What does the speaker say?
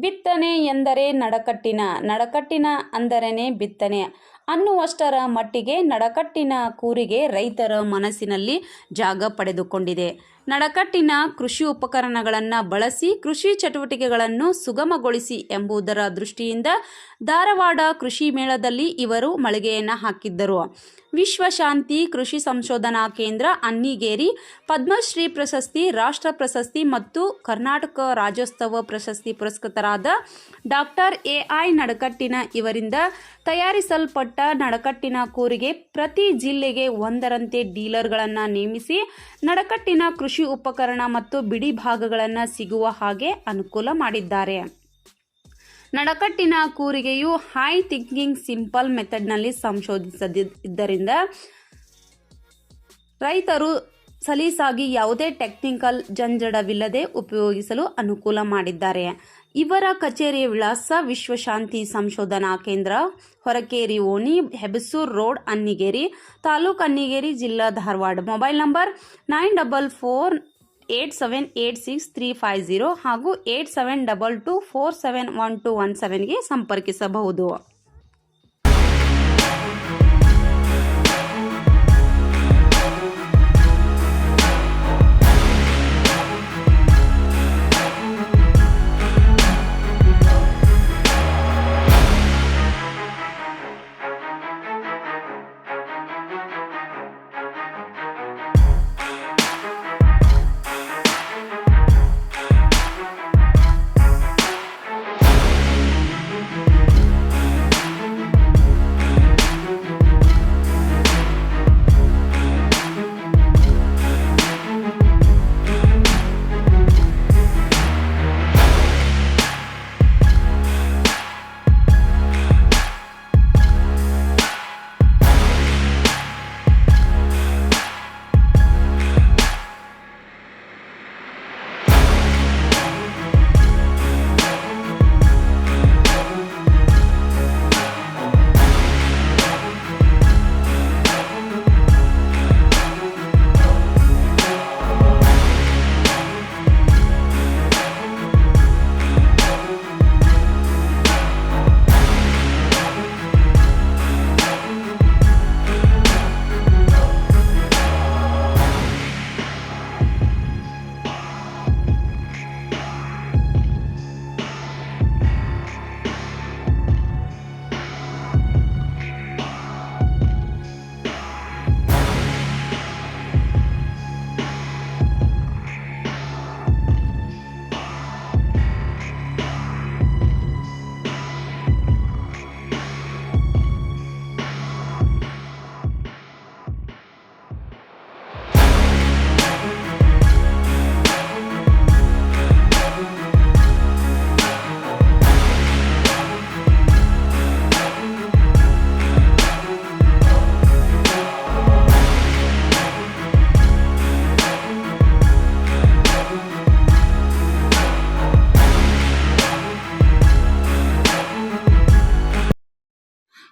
ಬಿತ್ತನೆ ಎಂದರೆ ನಡಕಟ್ಟಿನ ನಡಕಟ್ಟಿನ ಅಂದರೇನೆ ಬಿತ್ತನೆ. ಅನ್ನುವಷ್ಟರ ಮಟ್ಟಿಗೆ ನಡಕಟ್ಟಿನ ಕೂರಿಗೆ ರೈತರ ಮನಸ್ಸಿನಲ್ಲಿ ಜಾಗ ಪಡೆದುಕೊಂಡಿದೆ. ನಡಕಟ್ಟಿನ ಕೃಷಿ ಉಪಕರಣಗಳನ್ನು ಬಳಸಿ ಕೃಷಿ ಚಟುವಟಿಕೆಗಳನ್ನು ಸುಗಮಗೊಳಿಸಿ ಎಂಬುದರ ದೃಷ್ಟಿಯಿಂದ ಧಾರವಾಡ ಕೃಷಿ ಮೇಳದಲ್ಲಿ ಇವರು ಮಳಿಗೆಯನ್ನು ಹಾಕಿದ್ದರು. ವಿಶ್ವಶಾಂತಿ ಕೃಷಿ ಸಂಶೋಧನಾ ಕೇಂದ್ರ ಅನ್ನಿಗೇರಿ, ಪದ್ಮಶ್ರೀ ಪ್ರಶಸ್ತಿ, ರಾಷ್ಟ್ರ ಪ್ರಶಸ್ತಿ ಮತ್ತು ಕರ್ನಾಟಕ ರಾಜ್ಯೋತ್ಸವ ಪ್ರಶಸ್ತಿ ಪುರಸ್ಕೃತರಾದ ಡಾಕ್ಟರ್ ಎ ಐ ನಡಕಟ್ಟಿನ ಇವರಿಂದ ತಯಾರಿಸಲ್ಪಟ್ಟ ನಡಕಟ್ಟಿನ ಕೂರಿಗೆ ಪ್ರತಿ ಜಿಲ್ಲೆಗೆ ಒಂದರಂತೆ ಡೀಲರ್ಗಳನ್ನು ನೇಮಿಸಿ ನಡಕಟ್ಟಿನ ಕೃಷಿ ಉಪಕರಣ ಮತ್ತು ಬಿಡಿ ಭಾಗಗಳನ್ನು ಸಿಗುವ ಹಾಗೆ ಅನುಕೂಲ ಮಾಡಿದ್ದಾರೆ. ನಡಕಟ್ಟಿನ ಕೂರಿಗೆಯು ಹೈ ಥಿಂಕಿಂಗ್ ಸಿಂಪಲ್ ಮೆಥಡ್ನಲ್ಲಿ ಸಂಶೋಧಿಸದಿದ್ದರಿಂದ ರೈತರು ಸಲೀಸಾಗಿ ಯಾವುದೇ ಟೆಕ್ನಿಕಲ್ ಜಂಜಡವಿಲ್ಲದೆ ಉಪಯೋಗಿಸಲು ಅನುಕೂಲ ಮಾಡಿದ್ದಾರೆ. ಇವರ ಕಚೇರಿಯ ವಿಳಾಸ ವಿಶ್ವಶಾಂತಿ ಸಂಶೋಧನಾ ಕೇಂದ್ರ, ಹೊರಕೇರಿ ಓಣಿ, ಹೆಬಸೂರ್ ರೋಡ್, ಅನ್ನಿಗೇರಿ, ತಾಲೂಕು ಅನ್ನಿಗೇರಿ, ಜಿಲ್ಲಾ Dharwad. Mobile number nine double four eight seven eight six three five zero ಹಾಗೂ eight seven double two four seven one two one ಸೆವೆನ್ಗೆ ಸಂಪರ್ಕಿಸಬಹುದು.